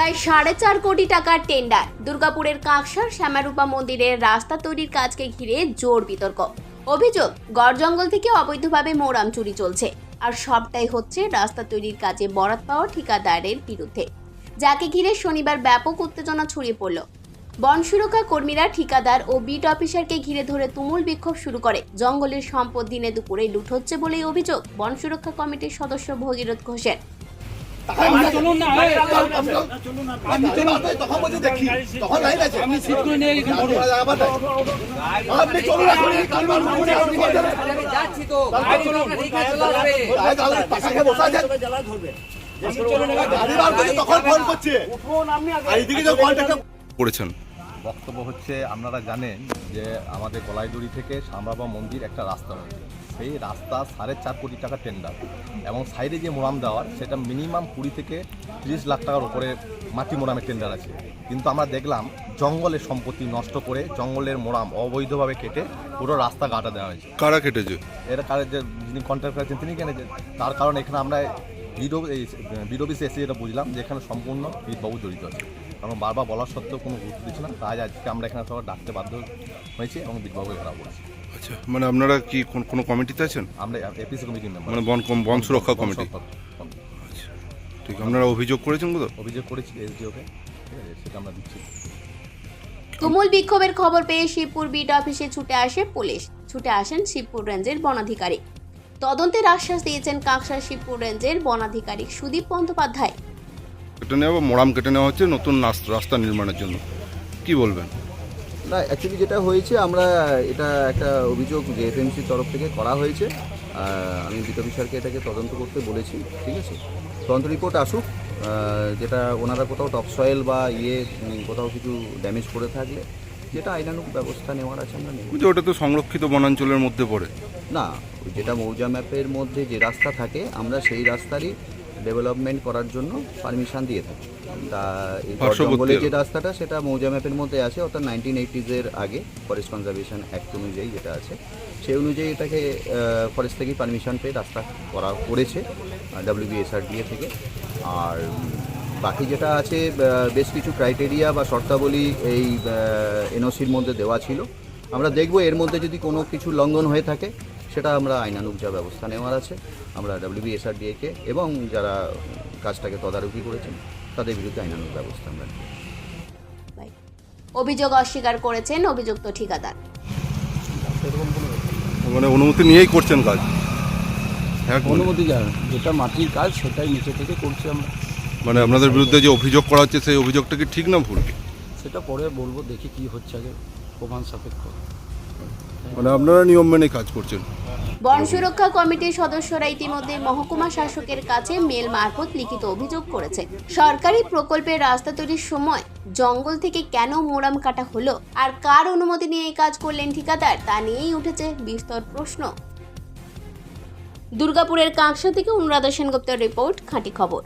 প্রায় সাড়ে চার কোটি টাকার টেন্ডার। দুর্গাপুরের কাকসার শ্যামারূপা মন্দিরের রাস্তা তৈরির কাজকে ঘিরে জোর বিতর্ক। অভিযোগ, গড় জঙ্গল থেকে অবৈধভাবে মোরাম চুরি চলছে। আর সবটাই হচ্ছে রাস্তা তৈরির কাজে বরাত পাওয়া ঠিকাদারের বিরুদ্ধে। যাকে ঘিরে শনিবার ব্যাপক উত্তেজনা ছড়িয়ে পড়ল। বন সুরক্ষা কর্মীরা ঠিকাদার ও বিট অফিসারকে ঘিরে ধরে তুমুল বিক্ষোভ শুরু করে। জঙ্গলের সম্পদ দিনে দুপুরে লুট হচ্ছে বলেই অভিযোগ বন সুরক্ষা কমিটির সদস্য ভগীরথ ঘোষের। বক্তব্য হচ্ছে আপনারা জানেন যে আমাদের গলাইদড়ি থেকে শ্যামবাবা মন্দির একটা রাস্তা রয়েছে সেই রাস্তা সাড়ে চার কোটি টাকা টেন্ডার এবং সাইডে যে মোরাম দেওয়ার সেটা মিনিমাম কুড়ি থেকে তিরিশ লাখ টাকার উপরে মাটি মোরামের টেন্ডার আছে। কিন্তু আমরা দেখলাম জঙ্গলের সম্পত্তি নষ্ট করে জঙ্গলের মোরাম অবৈধভাবে কেটে পুরো রাস্তা গাটা দেওয়া হয়েছে। কারা কেটেছে? এর কারণে যে যিনি কন্ট্রাক্ট করেছেন তিনি কেনেছেন তার কারণ এখানে আমরা বিডো এই বিডোবিসে এসে যেটা বুঝলাম যে এখানে সম্পূর্ণ বিদবাবু জড়িত আছে। কারণ বারবার বলা সত্ত্বেও কোনো গুরুত্ব দিচ্ছে না। তাই আজকে আমরা এখানে সবাই ডাকতে বাধ্য হয়েছি এবং বিদবাবু ধরা পড়েছি। আচ্ছা মানে আপনারা কি কোন কোনো কমিটিতে আছেন? আমরা এপিসি কমিটির মেম্বার মানে বন কম- বন সুরক্ষা কমিটি। আচ্ছা ঠিক আপনারা অভিযোগ করেছেন কোথাও? অভিযোগ করেছি এসডিওকে ঠিক আছে সেটা আমরা দিচ্ছি। তুমুল বিক্ষোভের খবর পেয়ে শিবপুর বিট অফিসে ছুটে আসে পুলিশ। ছুটে আসেন শিবপুর রেঞ্জের বনাধিকারিক তদন্তের আশ্বাস দিয়েছেন কাকসা শিবপুর রেঞ্জের বনাধিকারিক সুদীপ বন্দ্যোপাধ্যায়। কেটে নেওয়া বা মোরাম কেটে নেওয়া হচ্ছে নতুন রাস্তা নির্মাণের জন্য। কি বলবেন? না অ্যাকচুয়ালি যেটা হয়েছে আমরা এটা একটা অভিযোগ যে এফএমসির তরফ থেকে করা হয়েছে। আমি বিট অফিসারকে এটাকে তদন্ত করতে বলেছি ঠিক আছে? তদন্ত রিপোর্ট আসুক যেটা ওনারা কোথাও টপ সয়েল বা ইয়ে কোথাও কিছু ড্যামেজ করে থাকলে যেটা আইনানুক ব্যবস্থা নেওয়ার আছে আমরা নেব। ওটা তো সংরক্ষিত বনাঞ্চলের মধ্যে পড়ে। না যেটা মৌজা ম্যাপের মধ্যে যে রাস্তা থাকে আমরা সেই রাস্তারই ডেভেলপমেন্ট করার জন্য পারমিশন দিয়ে থাকি। তা এই পার্শ্ববর্তী যে রাস্তাটা সেটা মৌজা ম্যাপের মধ্যে আছে অর্থাৎ নাইনটিন এইটিজের আগে ফরেস্ট কনজারভেশন অ্যাক্ট অনুযায়ী যেটা আছে। সেই অনুযায়ী এটাকে ফরেস্ট থেকেই পারমিশন পেয়ে রাস্তা করা করেছে ডাব্লিউবিএসআরডিএ থেকে। আর বাকি যেটা আছে বেশ কিছু ক্রাইটেরিয়া বা শর্তাবলী এই এনওসির মধ্যে দেওয়া ছিল। আমরা দেখব এর মধ্যে যদি কোনো কিছু লঙ্ঘন হয়ে থাকে সেটা আমরা আইনানুক যা ব্যবস্থা নেওয়ার আছে। আমরা ডাব্লিউবিএসআরডিএকে এবং যারা কাজটাকে তদারকি করেছেন তাদের বিরুদ্ধে আইনানুক ব্যবস্থা আমরা। অভিযোগ অস্বীকার করেছেন অভিযুক্ত ঠিকাদার। মানে অনুমতি নিয়েই করছেন কাজ। হ্যাঁ অনুমতি যেটা মাটির কাজ সেটাই নিচে থেকে করছি আমরা। মানে আপনাদের বিরুদ্ধে যে অভিযোগ করা হচ্ছে সেই অভিযোগটা কি ঠিক না ভুল? সেটা পরে বলব দেখি কি হচ্ছে আগে প্রমাণ সাপেক্ষ। মানে আপনারা নিয়ম মেনে কাজ করছেন। বন সুরক্ষা কমিটির সদস্যরা ইতিমধ্যে মহকুমা শাসকের কাছে মেল মারফত লিখিত অভিযোগ করেছে। সরকারি প্রকল্পের রাস্তা তৈরির সময় জঙ্গল থেকে কেন মোরাম কাটা হলো আর কার অনুমতি নিয়ে এই কাজ করলেন ঠিকাদার, তা নিয়েই উঠেছে বিস্তর প্রশ্ন। দুর্গাপুরের কাঁকসা থেকে অনুরাধা সেনগুপ্তের রিপোর্ট, খাঁটি খবর।